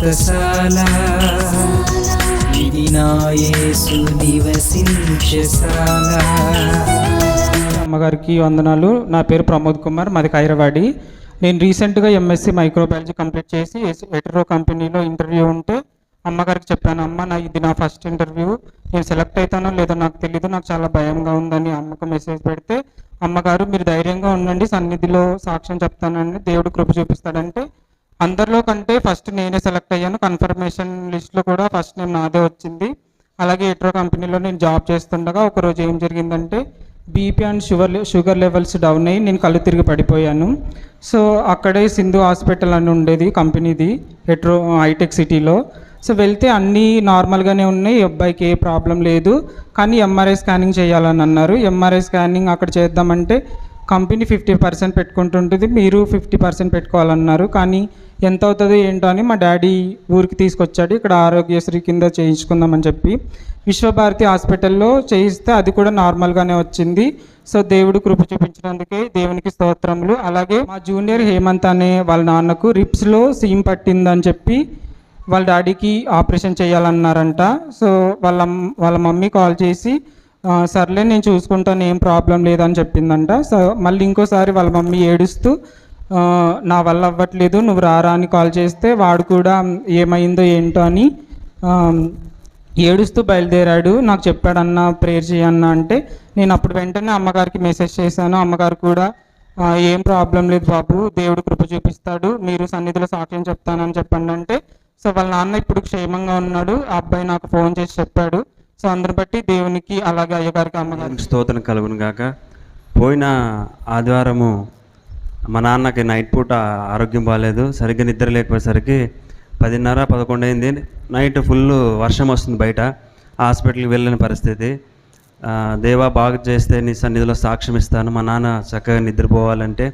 వ్రతశాల ఇది నా నివసించశాల అమ్మగారికి వందనాలు. నా పేరు ప్రమోద్ కుమార్ మాది ఖైరవాడి. నేను రీసెంట్గా ఎంఎస్సి మైక్రోబయాలజీ కంప్లీట్ చేసి ఎటరో కంపెనీలో ఇంటర్వ్యూ ఉంటే అమ్మగారికి చెప్పాను అమ్మ నా ఇది నా ఫస్ట్ ఇంటర్వ్యూ. నేను సెలెక్ట్ అవుతానో లేదో నాకు తెలియదు నాకు చాలా భయంగా ఉందని అమ్మకు మెసేజ్ పెడితే అమ్మగారు మీరు ధైర్యంగా ఉండండి సన్నిధిలో సాక్ష్యం చెప్తానండి దేవుడు కృప చూపిస్తాడంటే అందరిలో కంటే ఫస్ట్ నేనే సెలెక్ట్ అయ్యాను. కన్ఫర్మేషన్ లిస్ట్లో కూడా ఫస్ట్ నేమ్ నాదే వచ్చింది. అలాగే ఎట్రో కంపెనీలో నేను జాబ్ చేస్తుండగా ఒకరోజు ఏం జరిగిందంటే BP and sugar sugar levels down అయ్యి నేను కళ్ళు తిరిగి పడిపోయాను. సో అక్కడే సింధు హాస్పిటల్ అని ఉండేది కంపెనీది ఎట్రో హైటెక్ సిటీలో సో వెళ్తే అన్నీ నార్మల్గానే ఉన్నాయి. ఈ అబ్బాయికి ఏ ప్రాబ్లం లేదు. కానీ ఎంఆర్ఐ స్కానింగ్ చేయాలని అన్నారు. ఎంఆర్ఐ స్కానింగ్ అక్కడ చేద్దామంటే కంపెనీ ఫిఫ్టీ పర్సెంట్ పెట్టుకుంటుంటుంది మీరు ఫిఫ్టీ పర్సెంట్ పెట్టుకోవాలన్నారు. కానీ ఎంత అవుతుందో ఏంటో అని మా డాడీ ఊరికి తీసుకొచ్చాడు. ఇక్కడ ఆరోగ్యశ్రీ కింద చేయించుకుందామని చెప్పి విశ్వభారతి హాస్పిటల్లో చేయిస్తే అది కూడా నార్మల్గానే వచ్చింది. సో దేవుడు కృప చూపించినందుకే దేవునికి స్తోత్రములు. అలాగే మా జూనియర్ హేమంత్ అనే వాళ్ళ నాన్నకు రిప్స్లో సీమ్ పట్టిందని చెప్పి వాళ్ళ డాడీకి ఆపరేషన్ చేయాలన్నారంట. సో వాళ్ళ వాళ్ళ మమ్మీ కాల్ చేసి సర్లే నేను చూసుకుంటాను ఏం ప్రాబ్లం లేదని చెప్పిందంట. సో మళ్ళీ ఇంకోసారి వాళ్ళ మమ్మీ ఏడుస్తూ నా వల్ల అవ్వట్లేదు నువ్వు రారా అని కాల్ చేస్తే వాడు కూడా ఏమైందో ఏంటో అని ఏడుస్తూ బయలుదేరాడు. నాకు చెప్పాడన్నా ప్రేయర్ చేయన్న అంటే నేను అప్పుడు వెంటనే అమ్మగారికి మెసేజ్ చేశాను. అమ్మగారు కూడా ఏం ప్రాబ్లం లేదు బాబు దేవుడు కృప చూపిస్తాడు మీరు సన్నిధిలో సాక్ష్యం చెప్తానని చెప్పండి అంటే సో వాళ్ళ నాన్న ఇప్పుడు క్షేమంగా ఉన్నాడు. ఆ అబ్బాయి నాకు ఫోన్ చేసి చెప్పాడు. సో అందరు బట్టి దేవునికి అలాగే అయ్యగారికి అమ్మగారికి స్తోత్రం కలుగును గాక పోయిన ఆదివారము మా నాన్నకి నైట్ పూట ఆరోగ్యం బాగాలేదు సరిగ్గా నిద్ర లేకపోయేసరికి పదిన్నర పదకొండు అయింది. నైట్ ఫుల్ వర్షం వస్తుంది బయట. హాస్పిటల్కి వెళ్ళని పరిస్థితి. దేవా బాగు చేస్తే నీ సన్నిధిలో సాక్ష్యం ఇస్తాను. మా నాన్న చక్కగా నిద్రపోవాలంటే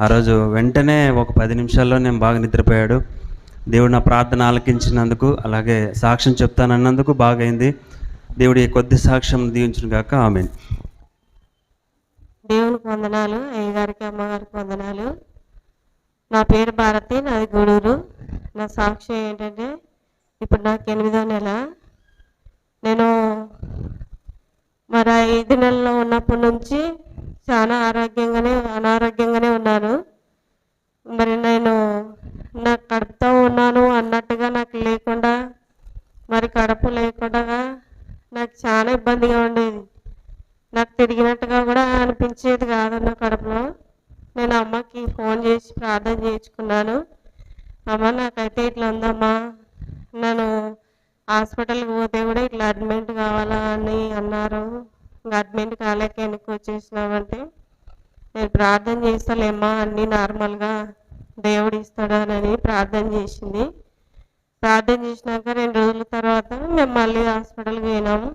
ఆ రోజు వెంటనే ఒక పది నిమిషాల్లో నేను బాగా నిద్రపోయాడు. దేవుడు నా ప్రార్థన ఆలకించినందుకు అలాగే సాక్ష్యం చెప్తానన్నందుకు బాగైంది. దేవుడి కొద్ది సాక్ష్యం దీవించిన గాక. ఆమె దేవునికి వందనాలు అయ్యగారికి అమ్మగారికి వందనాలు. నా పేరు భారతి నాది గూడూరు. నా సాక్ష్యం ఏంటంటే ఇప్పుడు నాకు ఎనిమిదో నెల. నేను మరి ఐదు నెలలో ఉన్నప్పటి నుంచి చాలా ఆరోగ్యంగానే అనారోగ్యంగానే ఉన్నాను. మరి నేను నేను అమ్మకి ఫోన్ చేసి ప్రార్థన చేయించుకున్నాను. అమ్మ నాకైతే ఇట్లా ఉందమ్మా. నేను హాస్పిటల్కి పోతే కూడా ఇట్లా అడ్మిట్ కావాలా అని అన్నారు. అడ్మిట్ కాలేక వెనక్కి వచ్చేసినామంటే నేను ప్రార్థన చేస్తాలేమ్మా అన్నీ నార్మల్గా దేవుడు ఇస్తాడని ప్రార్థన చేసింది. ప్రార్థన చేసినాక రెండు రోజుల తర్వాత మేము మళ్ళీ హాస్పిటల్కి పోయినాము.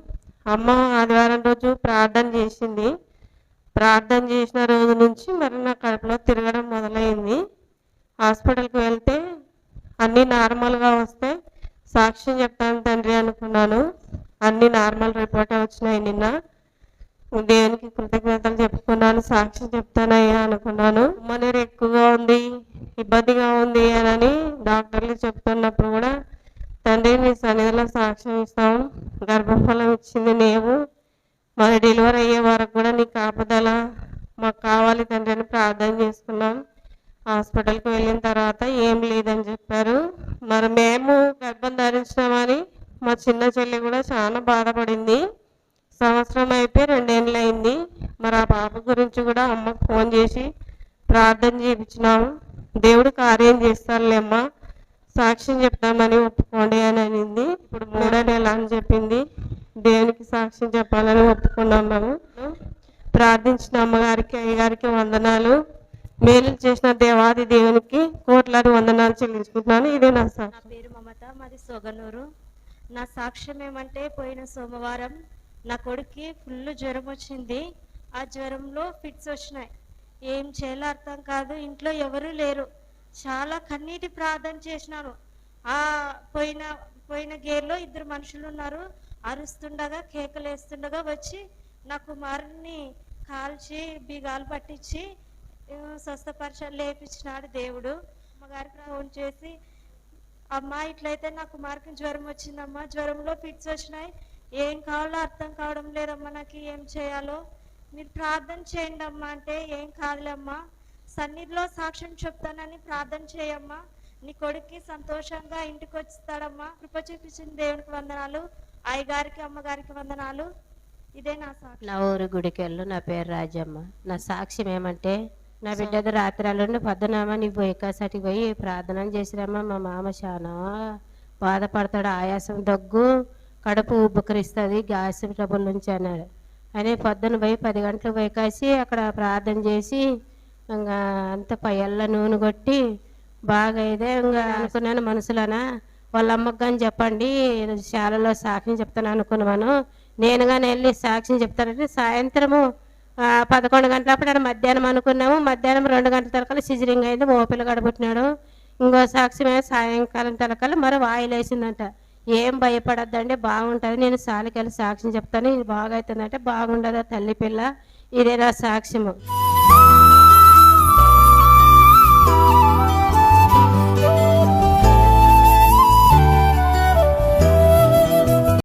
అమ్మ ఆదివారం రోజు ప్రార్థన చేసింది. ప్రార్థన చేసిన రోజు నుంచి మరి నా కడుపులో తిరగడం మొదలైంది. హాస్పిటల్కి వెళ్తే అన్నీ నార్మల్గా వస్తే సాక్ష్యం చెప్తాను తండ్రి అనుకున్నాను. అన్నీ నార్మల్ రిపోర్టే వచ్చినాయి నిన్న. దేవునికి కృతజ్ఞతలు చెప్పుకున్నాను సాక్ష్యం చెప్తానయ్యా అనుకున్నాను. మనీరు ఎక్కువగా ఉంది ఇబ్బందిగా ఉంది అని డాక్టర్లు చెప్తున్నప్పుడు కూడా తండ్రి మీ సన్నిధిలో సాక్ష్యం ఇస్తాం. గర్భఫలం ఇచ్చింది నీవు. మరి డెలివరీ అయ్యే వరకు కూడా నీ ఆపదల మాకు కావాలి తండ్రి అని ప్రార్థన చేసుకున్నాం. హాస్పిటల్కి వెళ్ళిన తర్వాత ఏం లేదని చెప్పారు. మరి మేము గర్భం ధరించినామని మా చిన్న చెల్లి కూడా చాలా బాధపడింది. సంవత్సరం అయిపోయి రెండేళ్ళు అయింది మరి ఆ పాప గురించి కూడా అమ్మకు ఫోన్ చేసి ప్రార్థన చేయించినాము దేవుడు కార్యం చేస్తారులేమ్మా సాక్ష్యం చెప్తామని ఒప్పుకోండి అని అనింది. ఇప్పుడు మూడో నెల అని చెప్పింది. దేవునికి సాక్ష్యం చెప్పాలని ఒప్పుకున్నాం మేము ప్రార్థించిన అమ్మగారికి అయ్యగారికి వందనాలు. మేలు చేసిన దేవాది దేవునికి కోట్లాది వందనాలు చెల్లించుకుంటున్నాను. ఇదే నా సాక్షి నా పేరు మమత మాది సొగనూరు. నా సాక్ష్యం ఏమంటే పోయిన సోమవారం నా కొడుక్కి ఫుల్ జ్వరం వచ్చింది. ఆ జ్వరంలో ఫిట్స్ వచ్చినాయి. ఏం చేయాలో అర్థం కాదు. ఇంట్లో ఎవరూ లేరు. చాలా కన్నీటి ప్రార్థన చేసినాను. ఆ పోయిన పోయిన గేర్లో ఇద్దరు మనుషులు ఉన్నారు. అరుస్తుండగా కేకలు వేస్తుండగా వచ్చి నా కుమారుని కాల్చి బిగాలు పట్టించి స్వస్థపరచ లేపించినాడు దేవుడు. అమ్మగారికి ఫోన్ చేసి అమ్మా ఇట్లయితే నా కుమార్కి జ్వరం వచ్చిందమ్మా. జ్వరంలో ఫిట్స్ వచ్చినాయి. ఏం కావాలో అర్థం కావడం లేదమ్మా నాకు. ఏం చేయాలో? మీరు ప్రార్థన చేయండి అమ్మా అంటే ఏం కాదులేమ్మా సన్నిధిలో సాక్ష్యం చెప్తానని ప్రార్థన చేయమ్మా. నీ కొడుక్కి సంతోషంగా ఇంటికి వస్తాడమ్మా కృప చూపించిన దేవునికి వందనాలు. అయ్యగారికి అమ్మగారికి వందనాలు. ఇదే నా సాక్ష్యం నా ఊరు గుడికి వెళ్ళు నా పేరు రాజమ్మ. నా సాక్ష్యం ఏమంటే నా బిడ్డది రాత్రాలు పొద్దునామా నీ పోయి కాసటికి పోయి ప్రార్థన చేసిరమ్మా మా మామ చాలా బాధపడతాడు ఆయాసం దగ్గు కడుపు ఉబ్బుకరిస్తుంది గ్యాస్ ట్రబుల్ నుంచి అన్నాడు. అని పొద్దున పోయి పది గంటలకు పోయి కాసి అక్కడ ప్రార్థన చేసి ఇంకా అంత పయ్యల్ల నూనె కొట్టి బాగా అయితే ఇంకా అనుకున్నాను మనసులోన. వాళ్ళ అమ్మకి కానీ చెప్పండి శాలలో సాక్ష్యం చెప్తాను అనుకున్నాను. నేను కానీ వెళ్ళి సాక్ష్యం చెప్తానంటే సాయంత్రము పదకొండు గంటలప్పుడు ఆడ మధ్యాహ్నం అనుకున్నాము. మధ్యాహ్నం రెండు గంటల తరకలు సిజరింగ్ అయింది. మోపిల్ల గడబుట్టినాడు ఇంకో సాక్ష్యం సాయంకాలం తరకలు మరో వాయిల్ వేసిందంట ఏం భయపడద్దండి బాగుంటుంది. నేను సాలికెళ్ళి సాక్ష్యం చెప్తాను. ఇది బాగా అవుతుందంటే బాగుండదా తల్లి పిల్ల. ఇదే నా సాక్ష్యము?